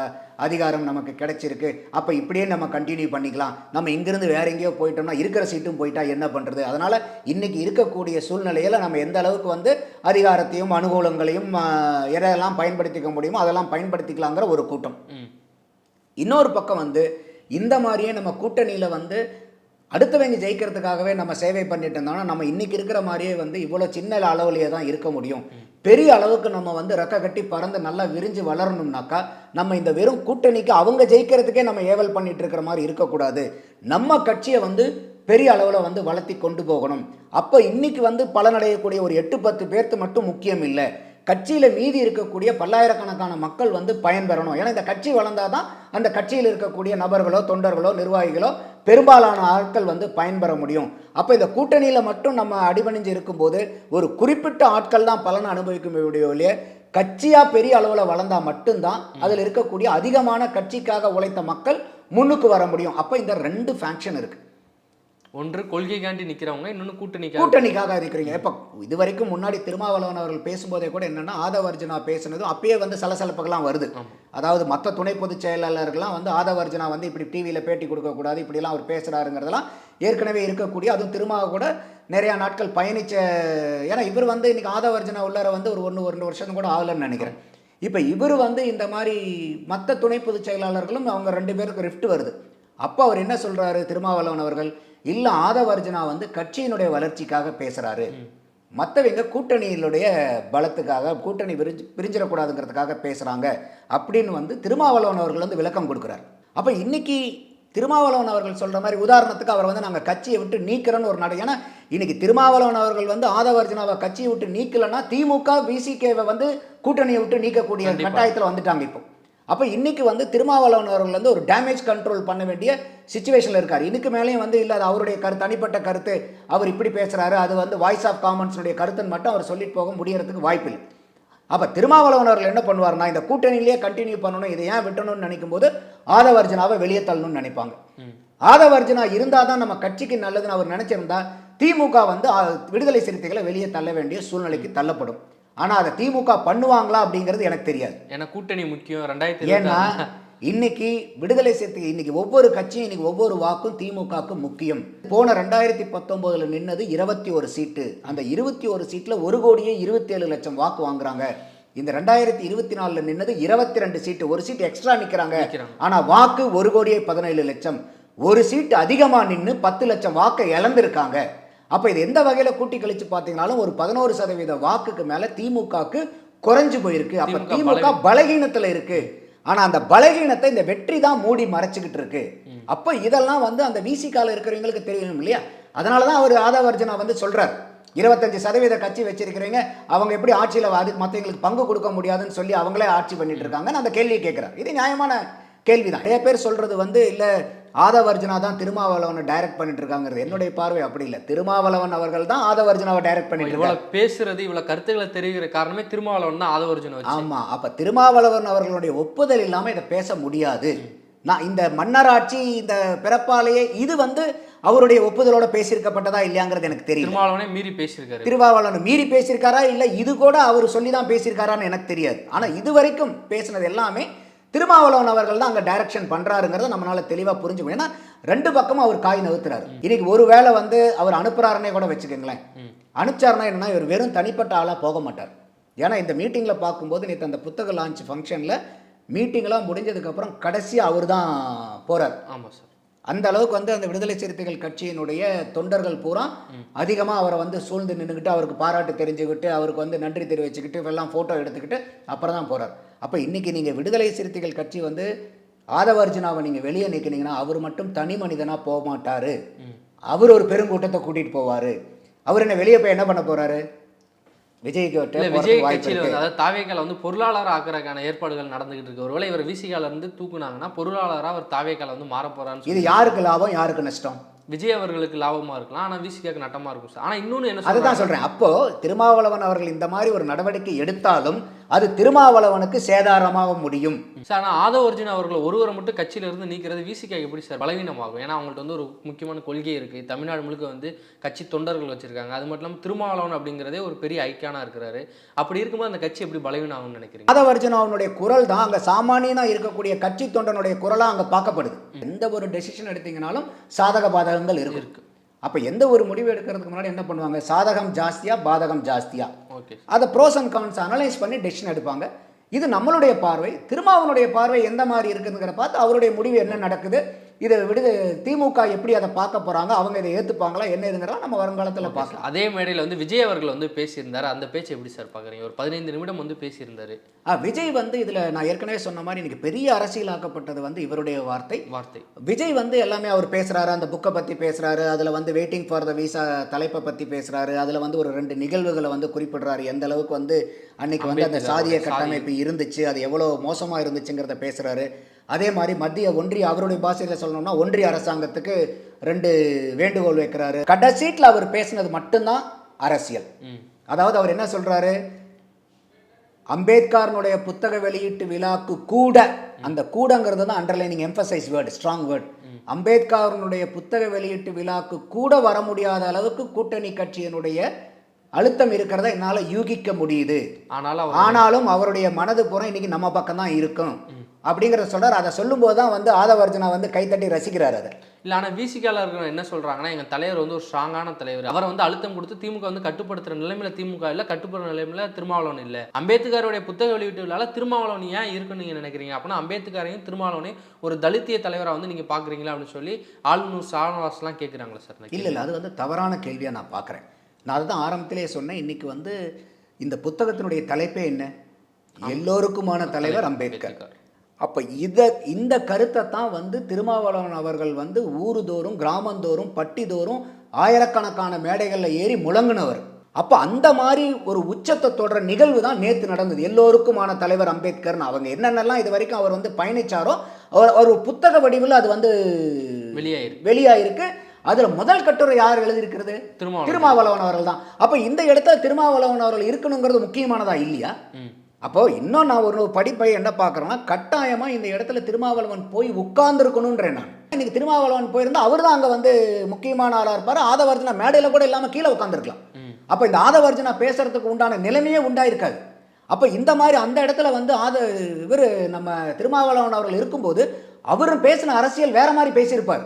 அதிகாரம் நமக்கு கிடைச்சிருக்கு. அப்போ இப்படியே நம்ம கண்டினியூ பண்ணிக்கலாம். நம்ம இங்கிருந்து வேற எங்கேயோ போயிட்டோம்னா இருக்கிற சீட்டும் போயிட்டா என்ன பண்ணுறது அதனால் இன்னைக்கு இருக்கக்கூடிய சூழ்நிலையில் நம்ம எந்த அளவுக்கு வந்து அதிகாரத்தையும் அனுகூலங்களையும் எதையெல்லாம் பயன்படுத்திக்க முடியுமோ அதெல்லாம் பயன்படுத்திக்கலாங்கிற ஒரு கூட்டம். இன்னொரு பக்கம் வந்து இந்த மாதிரியே நம்ம கூட்டணியில் வந்து அடுத்தவங்க ஜெயிக்கிறதுக்காகவே நம்ம சேவை பண்ணிட்டு இருந்தோம்னா நம்ம இன்னைக்கு இருக்கிற மாதிரியே வந்து இவ்வளோ சின்ன அளவுலேயே தான் இருக்க முடியும். பெரிய அளவுக்கு நம்ம வந்து ரெக்க கட்டி பறந்து நல்லா விரிஞ்சு வளரணும்னாக்கா நம்ம இந்த வெறும் கூட்டணிக்கு அவங்க ஜெயிக்கிறதுக்கே நம்ம ஏவல் பண்ணிட்டு இருக்கிற மாதிரி இருக்கக்கூடாது. நம்ம கட்சியை வந்து பெரிய அளவில் வந்து வளர்த்தி கொண்டு போகணும். அப்போ இன்னைக்கு வந்து பலனடையக்கூடிய ஒரு எட்டு பத்து பேர்த்து மட்டும் முக்கியம் இல்லை. கட்சியில் மீதி இருக்கக்கூடிய பல்லாயிரக்கணக்கான மக்கள் வந்து பயன்பெறணும். ஏன்னா இந்த கட்சி வளர்ந்தாதான் அந்த கட்சியில் இருக்கக்கூடிய நபர்களோ தொண்டர்களோ நிர்வாகிகளோ பெரும்பாலான ஆட்கள் வந்து பயன்பெற முடியும். அப்போ இந்த கூட்டணியில் மட்டும் நம்ம அடிபணிஞ்சு இருக்கும்போது ஒரு குறிப்பிட்ட ஆட்கள் தான் பலனை அனுபவிக்க முடியவில்லையே கட்சியாக பெரிய அளவில் வளர்ந்தால் மட்டும்தான் அதில் இருக்கக்கூடிய அதிகமான கட்சிக்காக உழைத்த மக்கள் முன்னுக்கு வர முடியும். அப்போ இந்த ரெண்டு ஃபேக்ஷன் இருக்குது ஒன்று கொள்கைக்காண்டி நிக்கிறவங்க இன்னொன்று கூட்டணிக்காக. கூட்டணிக்காக இருக்கிறீங்க. இப்போ இது வரைக்கும் முன்னாடி திருமாவளவன் அவர்கள் பேசும்போதே கூட என்னன்னா ஆதவர்ஜனா பேசுனதும் அப்பயே வந்து சலசலப்புகள்லாம் வருது. அதாவது மற்ற துணை பொதுச் செயலாளர்கள்லாம் வந்து ஆதவர்ஜனா வந்து இப்படி டிவியில் பேட்டி கொடுக்கக்கூடாது இப்படிலாம் அவர் பேசுகிறாருங்கிறதெல்லாம் ஏற்கனவே இருக்கக்கூடிய அதுவும் திருமாவை கூட நிறையா நாட்கள் பயணிச்ச ஏன்னா இவர் வந்து இன்னைக்கு ஆதவர்ஜனா உள்ளார வந்து ஒரு ஒன்று ரெண்டு வருஷம் கூட ஆகலைன்னு நினைக்கிறேன். இப்போ இவர் வந்து இந்த மாதிரி மற்ற துணை பொதுச் செயலாளர்களும் அவங்க ரெண்டு பேருக்கு ரிஃப்ட் வருது. அப்போ அவர் என்ன சொல்றாரு திருமாவளவன் அவர்கள்? இல்லை ஆதவர்ஜனா வந்து கட்சியினுடைய வளர்ச்சிக்காக பேசுறாரு. மற்றவங்க கூட்டணியினுடைய பலத்துக்காக கூட்டணி விரிஞ்சு பிரிஞ்சிடக்கூடாதுங்கிறதுக்காக பேசுகிறாங்க அப்படின்னு வந்து திருமாவளவன் அவர்கள் வந்து விளக்கம் கொடுக்குறார். அப்போ இன்னைக்கு திருமாவளவன் அவர்கள் சொல்கிற மாதிரி உதாரணத்துக்கு அவர் வந்து நாங்கள் கட்சியை விட்டு நீக்கிறோன்னு ஒரு நட. ஏன்னா இன்னைக்கு திருமாவளவன் அவர்கள் வந்து ஆதவர்ஜனாவை கட்சியை விட்டு நீக்கலைன்னா திமுக விசிகேவை வந்து கூட்டணியை விட்டு நீக்கக்கூடிய. கட்டாயத்தில் வந்துட்டாங்க இப்போ. அப்போ இன்னைக்கு வந்து திருமாவளவன் அவர்கள் வந்து ஒரு டேமேஜ் கண்ட்ரோல் பண்ண வேண்டிய சுச்சுவேஷனில் இருக்கார். இதுக்கு மேலேயும் வந்து இல்லை அது அவருடைய கருத்து தனிப்பட்ட கருத்து. அவர் இப்படி பேசுகிறாரு அது வந்து வாய்ஸ் ஆஃப் காமன்ஸுடைய கருத்துன்னு மட்டும் அவர் சொல்லிட்டு போக முடியறதுக்கு வாய்ப்பில்லை அப்போ திருமாவளவன் அவர்கள் என்ன பண்ணுவார்னா இந்த கூட்டணியிலேயே கண்டினியூ பண்ணணும் இதை ஏன் விட்டணும்னு நினைக்கும் போது ஆதவர்ஜனாவை வெளியே தள்ளணும்னு நினைப்பாங்க. ஆதவர்ஜனா இருந்தால் தான் நம்ம கட்சிக்கு நல்லதுன்னு அவர் நினைச்சிருந்தா திமுக வந்து விடுதலை சிறுத்தைகளை வெளியே தள்ள வேண்டிய சூழ்நிலைக்கு தள்ளப்படும். ஆனால் அதை திமுக பண்ணுவாங்களா அப்படிங்கிறது எனக்கு தெரியாது. ஏன்னா கூட்டணி முக்கியம் ரெண்டாயிரத்தி ஏன்னா இன்னைக்கு விடுதலை சிறுத்தை இன்னைக்கு ஒவ்வொரு கட்சியும் இன்னைக்கு ஒவ்வொரு வாக்கும் திமுகவுக்கு முக்கியம். போன ரெண்டாயிரத்தி பத்தொன்பதுல நின்னது இருபத்தி ஒரு சீட்டு. அந்த இருபத்தி ஒரு சீட்ல ஒரு கோடியே இருபத்தி ஏழு லட்சம் வாக்கு வாங்குறாங்க. இந்த ரெண்டாயிரத்தி இருபத்தி நாலுல நின்னது இருபத்தி ரெண்டு சீட்டு. ஒரு சீட் எக்ஸ்ட்ரா நிக்கிறாங்க. நிக்கிறாங்க. ஆனா வாக்கு ஒரு கோடியே பதினேழு லட்சம். ஒரு சீட் அதிகமா நின்னு பத்து லட்சம் வாக்கை இழந்திருக்காங்க. அப்ப இது எந்த வகையில கூட்டி கழிச்சு பாத்தீங்கன்னாலும் ஒரு பதினோரு சதவீத வாக்குக்கு மேல திமுகக்கு குறைஞ்சு போயிருக்கு. அப்ப திமுக பலகீனத்துல இருக்கு. ஆனா அந்த பலகீனத்தை இந்த வெற்றி தான் மூடி மறைச்சுக்கிட்டு இருக்கு. அப்ப இதெல்லாம் வந்து அந்த விசிகால இருக்கிறவங்களுக்கு தெரியணும் இல்லையா? அதனால தான் அவர் ஆதவர்ஜனா வந்து சொல்றார். இருபத்தஞ்சு சதவீத கட்சி வச்சிருக்கிறீங்க. அவங்க எப்படி ஆட்சியில் அது மற்றவங்களுக்கு பங்கு கொடுக்க முடியாதுன்னு சொல்லி அவங்களே ஆட்சி பண்ணிட்டு இருக்காங்கன்னு அந்த கேள்வியை கேட்குறார் இது நியாயமான கேள்விதான். நிறைய பேர் சொல்றது வந்து இல்ல ஆதவர்ஜனா தான் திருமாவளவனை டைரக்ட் பண்ணிட்டு இருக்காங்கிறது என்னுடைய பார்வை அப்படி இல்லை. திருமாவளவன் அவர்கள் தான் ஆதவர்ஜனாவை டைரக்ட் பண்ணிட்டு இவ்வளவு பேசுறது இவ்வளவு கருத்துக்களை தெரிவிக்கிற காரணமே திருமாவளவன் தான் ஆதவர்ஜுன ஆமா. அப்ப திருமாவளவன் அவர்களுடைய ஒப்புதல் இல்லாம இதை பேச முடியாது. நான் இந்த மன்னராட்சி இந்த பிறப்பாலேயே இது வந்து அவருடைய ஒப்புதலோட பேசியிருக்கப்பட்டதா இல்லையாங்கிறது எனக்கு தெரியல. திருமாவளவனே மீறி பேசியிருக்காரு. திருவாவளவன் மீறி பேசியிருக்காரா இல்ல இது கூட அவர் சொல்லி தான் பேசியிருக்காரான்னு எனக்கு தெரியாது. ஆனா இது வரைக்கும் பேசினது எல்லாமே திருமாவளவன் அவர்கள் தான் அங்க டைரக்ஷன் பண்றாருங்கிறத நம்மளால தெளிவா புரிஞ்சுக்கணும் ஏன்னா ரெண்டு பக்கமும் அவர் காய் நவுத்துறாரு. இன்னைக்கு ஒரு வேளை வந்து அவர் அனுப்புறாருன்னே கூட வச்சுக்கோங்களேன். அனுப்பிச்சாருன்னா என்னன்னா இவர் வெறும் தனிப்பட்ட ஆளா போக மாட்டார். ஏன்னா இந்த மீட்டிங்ல பார்க்கும்போது நேற்று அந்த புத்தக லான்ச் ஃபங்க்ஷன்ல மீட்டிங்லாம் முடிஞ்சதுக்கு அப்புறம் கடைசியா அவர் தான் போறார். ஆமா சார் அந்த அளவுக்கு வந்து அந்த விடுதலை சிறுத்தைகள் கட்சியினுடைய தொண்டர்கள் பூரா அதிகமாக அவரை வந்து சூழ்ந்து நின்றுக்கிட்டு அவருக்கு பாராட்டு தெரிஞ்சுக்கிட்டு அவருக்கு வந்து நன்றி தெரிவிச்சுக்கிட்டு எல்லாம் ஃபோட்டோ எடுத்துக்கிட்டு அப்புறம் தான் போகிறார் அப்போ இன்றைக்கி நீங்கள் விடுதலை சிறுத்தைகள் கட்சி வந்து ஆதவர்ஜுனாவை நீங்கள் வெளியே நிற்கினீங்கன்னா அவர் மட்டும் தனி மனிதனாக போக மாட்டார் அவர் ஒரு பெருங்கூட்டத்தை கூட்டிகிட்டு போவார். அவர் என்ன வெளியே போய் என்ன பண்ண போகிறாரு போறதுக்கு விஜய் கட்சியில. வந்து அதாவது தாவேக்கால வந்து பொருளாளர் ஆக்குறதுக்கான ஏற்பாடுகள் நடந்துகிட்டு இருக்கு. ஒருவேளை இவர் விசிகால இருந்து தூக்குனாங்கன்னா பொருளாளரா அவர் தாவேக்கால வந்து மாற போறான்னு இது யாருக்கு லாபம் யாருக்கு நஷ்டம்? விஜய் அவர்களுக்கு லாபமா இருக்கலாம். ஆனா விசிகாக்கு நட்டமா இருக்கும் சார். ஆனா இன்னொன்னு என்ன அதுதான் சொல்றேன். அப்போ திருமாவளவன் அவர்கள் இந்த மாதிரி ஒரு நடவடிக்கை எடுத்தாலும் அது திருமாவளவனுக்கு சேதாரமாக முடியும். சார் ஆனால் ஆதவ அர்ஜுன் அவர்களை ஒருவரை மட்டும் கட்சியில இருந்து நீக்கிறது விசிகா எப்படி சார்? பலவீனமாகும். ஏன்னா அவங்கள்ட்ட வந்து ஒரு முக்கியமான கொள்கை இருக்கு. தமிழ்நாடு முழுக்க வந்து கட்சி தொண்டர்கள் வச்சிருக்காங்க. அது மட்டும் இல்லாமல் திருமாவளவன் அப்படிங்கிறதே ஒரு பெரிய ஐக்கியானா இருக்கிறாரு. அப்படி இருக்கும்போது அந்த கட்சி எப்படி பலவீனம் ஆகும்னு நினைக்கிறீங்க மாதவர்ஜுனாவுடைய குரல் தான் அங்க சாமானியனா இருக்கக்கூடிய கட்சி தொண்டனுடைய குரலா அங்க பார்க்கப்படுது. எந்த ஒரு டெசிஷன் எடுத்தீங்கனாலும் சாதக பாதகங்கள் இருக்கு. அப்ப எந்த ஒரு முடிவு எடுக்கிறதுக்கு முன்னாடி என்ன பண்ணுவாங்க? சாதகம் ஜாஸ்தியா பாதகம் ஜாஸ்தியா? ஓகே அதை ப்ரோஸ் அண்ட் கான்ஸ் அனலைஸ் பண்ணி டெசிஷன் எடுப்பாங்க. இது நம்மளுடைய பார்வை திருமாவனுடைய பார்வை எந்த மாதிரி இருக்குதுங்கிற பார்த்து அவருடைய முடிவு என்ன நடக்குது இதை விடுது திமுக எப்படி அதை பார்க்க போறாங்க அவங்க இதை ஏத்துப்பாங்களா என்ன இதுங்கிறத நம்ம வருங்காலத்துல பார்க்கலாம். அதே மேடையில் வந்து விஜய் அவர்கள் வந்து பேசியிருந்தாரு. அந்த பேச்சு எப்படி சார் பார்க்குறீங்க? ஒரு பதினைந்து நிமிடம் வந்து பேசியிருந்தாரு. ஆ, விஜய் வந்து இதுல நான் ஏற்கனவே சொன்ன மாதிரி இன்னைக்கு பெரிய அரசியலாக்கப்பட்டது வந்து இவருடைய வார்த்தை. வார்த்தை. விஜய் வந்து எல்லாமே அவர் பேசுறாரு அந்த புக்கை பத்தி பேசுறாரு அதுல வந்து வெயிட்டிங் ஃபார் த விசா தலைப்பை பத்தி பேசுறாரு அதுல வந்து ஒரு ரெண்டு நிகழ்வுகளை வந்து குறிப்பிடுறாரு. எந்த அளவுக்கு வந்து அன்னைக்கு வந்து அந்த சாதிய கட்டமைப்பு இருந்துச்சு அது எவ்வளவு மோசமா இருந்துச்சுங்கிறத பேசுறாரு. அதே மாதிரி மத்திய ஒன்றிய அவருடைய பாஷையில சொல்லணும்னா ஒன்றிய அரசாங்கத்துக்கு ரெண்டு வேண்டுகோள் வைக்கிறாரு. கடைசீட்டில் அவர் பேசினது மட்டும்தான் அரசியல். அதாவது அவர் என்ன சொல்றாரு? அம்பேத்கர்னுடைய புத்தக வெளியீட்டு விழாக்கு கூட அந்த கூடங்கிறது தான் underlining emphasise word strong word அம்பேத்கர்னுடைய புத்தக வெளியீட்டு விழாக்கு கூட வர முடியாத அளவுக்கு கூட்டணி கட்சியினுடைய அழுத்தம் இருக்கிறத என்னால் யூகிக்க முடியுது. ஆனாலும் ஆனாலும் அவருடைய மனது புறம் இன்னைக்கு நம்ம பக்கம் தான் இருக்கும் அப்படிங்கிறத சொல்றாரு. அதை சொல்லும்போது தான் வந்து ஆதவர்ஜனா வந்து கைத்தட்டி ரசிக்கிறார் அதை. இல்லை ஆனால் இருக்கிறவங்க என்ன சொல்றாங்கன்னா எங்க தலைவர் வந்து ஒரு ஸ்ட்ராங்கான தலைவர். அவரை வந்து அழுத்தம் கொடுத்து திமுக வந்து கட்டுப்படுத்துற நிலைமையில திமுக இல்லை கட்டுப்படுற நிலைமையில திருமாவளவன் இல்லை. அம்பேத்கருடைய புத்தக வெளியீட்டு விழால திருமாவளவன் ஏன் இருக்குன்னு நீங்க நினைக்கிறீங்க? அப்படின்னா அம்பேத்கரையும் திருமாவளவனையும் ஒரு தலித்திய தலைவரா வந்து நீங்க பாக்குறீங்களா அப்படின்னு சொல்லி ஆளுநர் ஷானவாஸ்லாம் கேட்குறாங்களா சார் இல்லை இல்லை அது வந்து தவறான கேள்வியாக நான் பார்க்குறேன் நான் அதுதான் ஆரம்பத்திலே சொன்னேன். இன்னைக்கு வந்து இந்த புத்தகத்தினுடைய தலைப்பே என்ன? எல்லோருக்குமான தலைவர் அம்பேத்கர். அப்போ இதை இந்த கருத்தை தான் வந்து திருமாவளவன் அவர்கள் வந்து ஊருதோறும் கிராமந்தோறும் பட்டிதோறும் ஆயிரக்கணக்கான மேடைகளில் ஏறி முழங்குனவர். அப்போ அந்த மாதிரி ஒரு உச்சத்தை தொடர நிகழ்வு தான் நேற்று நடந்தது. எல்லோருக்குமான தலைவர் அம்பேத்கர்னு. அவங்க என்னென்னலாம் இது வரைக்கும் அவர் வந்து பயணிச்சாரோ அவர் அவர் ஒரு புத்தக வடிவில் அது வந்து வெளியாயிருக்கு. வெளியாயிருக்கு. அதுல முதல் கட்டுரை யார் எழுதியிருக்கிறது? திருமாவளவன். அவர்கள் தான் அப்ப இந்த இடத்துல திருமாவளவன் அவர்கள் இருக்கணுங்கிறது முக்கியமானதா இல்லையா? அப்போ இன்னும் நான் ஒரு படிப்பை என்ன பார்க்குறேன்னா கட்டாயமா இந்த இடத்துல திருமாவளவன் போய் உட்கார்ந்துருக்கணுன்றேன் நான். இன்னைக்கு திருமாவளவன் போயிருந்தா அவர் தான் அங்கே வந்து முக்கியமான ஆளாக இருப்பார். ஆதவர்ஜனா மேடையில் கூட இல்லாமல் கீழே உட்காந்துருக்கலாம் அப்போ இந்த ஆதவர்ஜனா பேசுறதுக்கு உண்டான நிலைமையே உண்டாயிருக்காது. அப்போ இந்த மாதிரி அந்த இடத்துல வந்து ஆத இவர் நம்ம திருமாவளவன் அவர்கள் இருக்கும்போது அவரும் பேசின அரசியல் வேற மாதிரி பேசியிருப்பார்.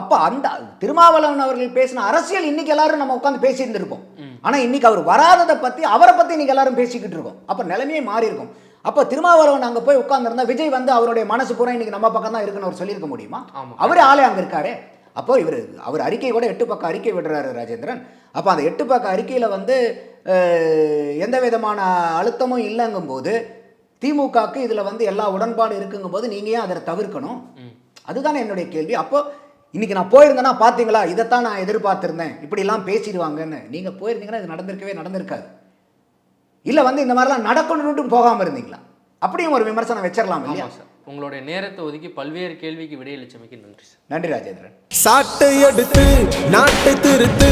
அப்போ அந்த திருமாவளவன் அவர்கள் பேசின அரசியல் இன்னைக்கு எல்லாரும் நம்ம உட்காந்து பேசியிருந்திருப்போம். ஆனா இன்னைக்கு அவர் வராததை பத்தி அவரை பத்தி இன்னைக்கு எல்லாரும் பேசிக்கிட்டு இருக்கோம். அப்போ நிலைமையே மாறி இருக்கும் அப்போ திருமாவளவன் அங்க போய் உட்கார்ந்திருந்தா விஜய் வந்து அவருடைய மனசு பூரா இன்னைக்கு நம்ம பக்கம் தான் இருக்குன்னு அவர் சொல்லியிருக்க முடியுமா. அவரே ஆளே அங்க இருக்காரே. அப்போ இவர் அவர் அறிக்கை கூட எட்டு பக்கம் அறிக்கை விடுறாரு ராஜேந்திரன். அப்போ அந்த எட்டு பக்க அறிக்கையில வந்து எந்த விதமான அழுத்தமும் இல்லைங்கும்போது திமுகவுக்கு இதுல வந்து எல்லா உடன்பாடு இருக்குங்கும்போது நீங்க ஏன் அதை தவிர்க்கணும்? அதுதானே என்னுடைய கேள்வி. அப்போ இன்னைக்கு நான் போயிருந்தேன்னா பார்த்தீங்களா இதைத்தான் நான் எதிர்பார்த்திருந்தேன். இப்படிலாம் பேசிடுவாங்கன்னு. நீங்க போயிருந்தீங்கன்னா இது நடந்திருக்கவே நடந்திருக்காது. இல்ல வந்து இந்த மாதிரிலாம் நடக்கணும்னு போகாம இருந்தீங்களா? அப்படியும் ஒரு விமர்சனம் வச்சிடலாம் இல்லையா? சார். உங்களுடைய நேரத்தை ஒதுக்கி பல்வேறு கேள்விக்கு விடையளிச்சமைக்கு நன்றி சார். நன்றி ராஜேந்திரன். சாட்டை எடுத்து நாட்டை திருத்து.